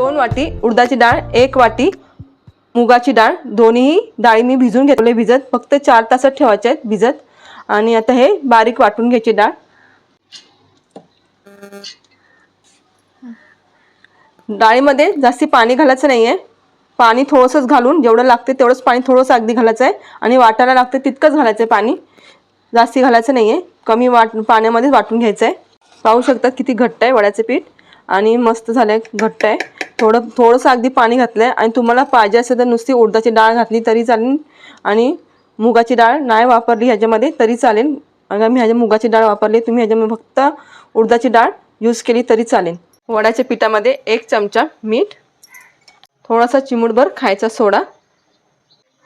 दोन वाटी उडदाची डाळ एक वाटी मुगाची डाळ. दोन्ही डाळी मी भिजून घेतले भिजत. फक्त चार तासात ठेवायचे आहेत भिजत. आणि आता हे बारीक वाटून घ्यायची डाळ. डाळीमध्ये जास्ती पाणी घालायचं नाही आहे पाणी थोडंसंच घालून जेवढं लागते तेवढंच पाणी थोडंसं अगदी घालायचं आहे. आणि वाटायला लागते तितकंच घालायचं आहे पाणी. जास्ती घालायचं नाही आहे कमी वाट पाण्यामध्येच वाटून घ्यायचं आहे. पाहू शकतात किती घट्ट आहे वड्याचं पीठ. आणि मस्त झालं आहे घट्ट आहे. थोडं थोडंसं अगदी पाणी घातलं आहे आणि तुम्हाला पाहिजे असेल तर नुसती उडदाची डाळ घातली तरी चालेल आणि मुगाची डाळ नाही वापरली ह्याच्यामध्ये तरी चालेल. आणि मी ह्याच्या मुगाची डाळ वापरली तुम्ही ह्याच्यामध्ये फक्त उडदाची डाळ यूज केली तरी चालेल. वड्याच्या पिठामध्ये एक चमचा मीठ थोडासा चिमूटभर खायचा सोडा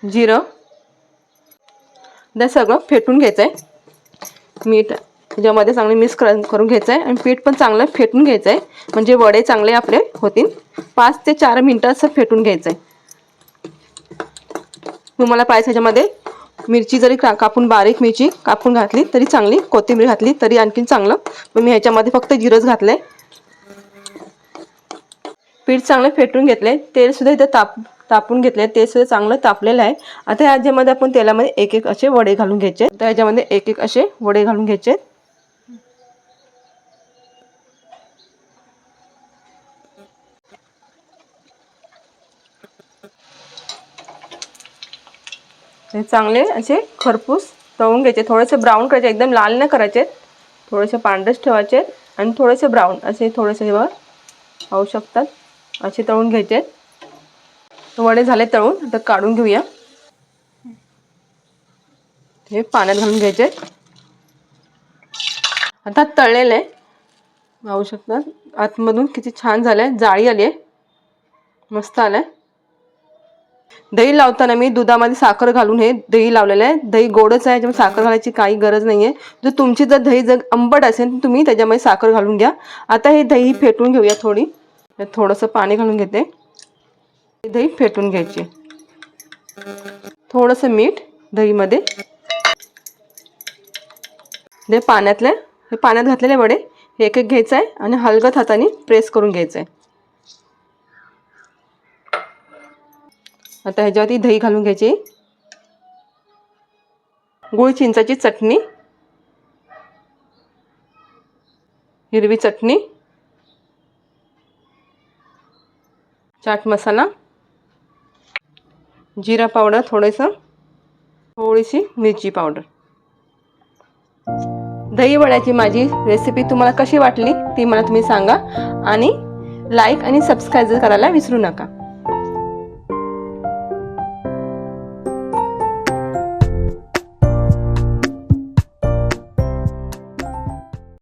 जिरं. ते सगळं फेटून घ्यायचं आहे मीठ त्याच्यामध्ये चांगले मिक्स कर करून घ्यायचं आहे आणि पीठ पण चांगलं फेटून घ्यायचं आहे म्हणजे वडे चांगले आपले होतील. पाच ते चार मिनटं असं फेटून घ्यायचं आहे तुम्हाला पाहिजे ह्याच्यामध्ये मिरची जरी का कापून बारीक मिरची कापून घातली तरी चांगली कोथिंबीर घातली तरी आणखीन चांगलं. मग मी ह्याच्यामध्ये फक्त जिरंच घातलं आहे पीठ चांगलं फेटून घेतलंय. तेलसुद्धा इथं ताप तापून घेतलंय. तेसुद्धा चांगलं तापलेलं आहे. आता ह्याच्यामध्ये आपण तेलामध्ये एक एक असे वडे घालून घ्यायचे. तर ह्याच्यामध्ये एक एक असे वडे घालून घ्यायचे. हे चांगले असे खरपूस तळून घ्यायचे. थोडेसे ब्राऊन करायचे. एकदम लाल न करायचे. थोडेसे पांढरेच ठेवायचे. आणि थोडेसे ब्राऊन असे थोडेसे वर पाहू शकतात. असे तळून घ्यायचे. वडे झाले तळून. आता काढून घेऊया. हे पाण्यात घालून घ्यायचे. आता तळलेले. पाहू शकतात. आतमधून किती छान झालंय जाळी आली आहे. मस्त आलंय. दही लावताना मी दुधामध्ये साखर घालून हे दही लावलेलं आहे. दही गोडच आहे त्यामुळे साखर घालायची काही गरज नाही आहे जर तुमची जर दही जर आंबट असेल तर तुम्ही त्याच्यामध्ये साखर घालून घ्या. आता हे दही फेटून घेऊया थोडी. थोडंसं पाणी घालून घेते. दही फेटून घ्यायची. थोडंसं मीठ दहीमध्ये. ते पाण्यातले. हे पाण्यात घातलेले वडे. हे एक एक घ्यायचं आहे आणि हलगत हाताने प्रेस करून घ्यायचं आहे. आता ह्याच्यावरती दही घालून घ्यायची. गुळ चिंचाची चटणी. हिरवी चटणी. चाट मसाला. जिरा पावडर थोडंसं. थोडीशी मिरची पावडर. दही वड्याची माझी रेसिपी तुम्हाला कशी वाटली ती मला तुम्ही सांगा. आणि लाईक आणि सबस्क्राईब करायला विसरू नका.